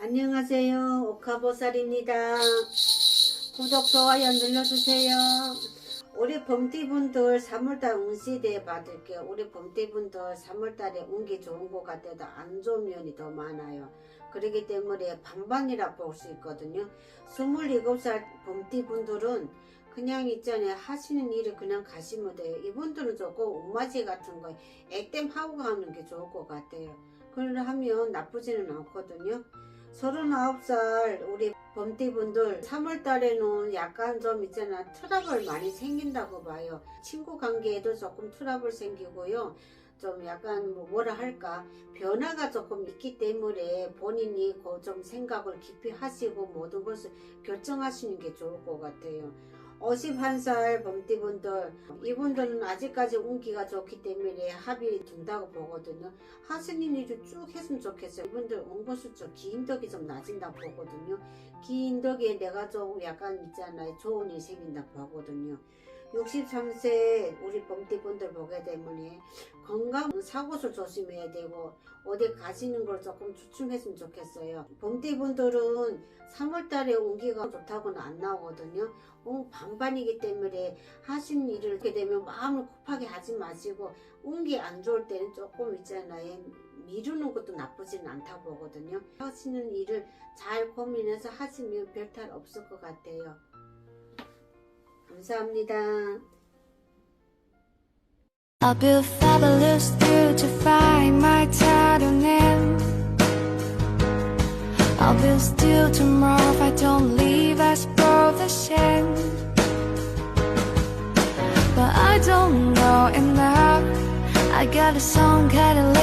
안녕하세요. 오카보살입니다. 구독, 좋아요 눌러주세요. 우리 범띠분들 3월달 운시대 받을게요. 우리 범띠분들 3월달에 운기 좋은 것 같아도 안 좋은 면이 더 많아요. 그렇기 때문에 반반이라 볼 수 있거든요. 27살 범띠분들은 그냥 있잖아요. 하시는 일을 그냥 가시면 돼요. 이분들은 조금 우마지 같은 거 액땜 하고 가는 게 좋을 것 같아요. 그걸 하면 나쁘지는 않거든요. 39살 우리 범띠분들 3월 달에는 약간 좀 있잖아 트러블 많이 생긴다고 봐요. 친구 관계에도 조금 트러블 생기고요. 좀 약간 뭐 뭐라 할까 변화가 조금 있기 때문에 본인이 그 좀 생각을 깊이 하시고 모든 것을 결정하시는 게 좋을 것 같아요. 51살 범띠분들 이분들은 아직까지 운기가 좋기 때문에 합의 둔다고 보거든요. 하시는 일을 쭉 했으면 좋겠어요. 이분들 온거수적 기인덕이 좀 낮은다 보거든요. 기인덕에 내가 좀 약간 있잖아요. 좋은 일 생긴다고 하거든요. 63세 우리 범띠분들 보게 되면 건강 사고를 조심해야 되고 어디 가시는 걸 조금 주춤했으면 좋겠어요. 범띠분들은 3월달에 운기가 좋다고는 안 나오거든요. 운 반반이기 때문에 하신 일을 하게 되면 마음을 급하게 하지 마시고 운기 안 좋을 때는 조금 있잖아요. 미루는 것도 나쁘진 않다고 보거든요. 하시는 일을 잘 고민해서 하시면 별탈 없을 것 같아요. 감사합니다. I'll build fabulous through to find my title name. I'll build still tomorrow if I don't leave us both the same. But I don't know enough. I got a song, got a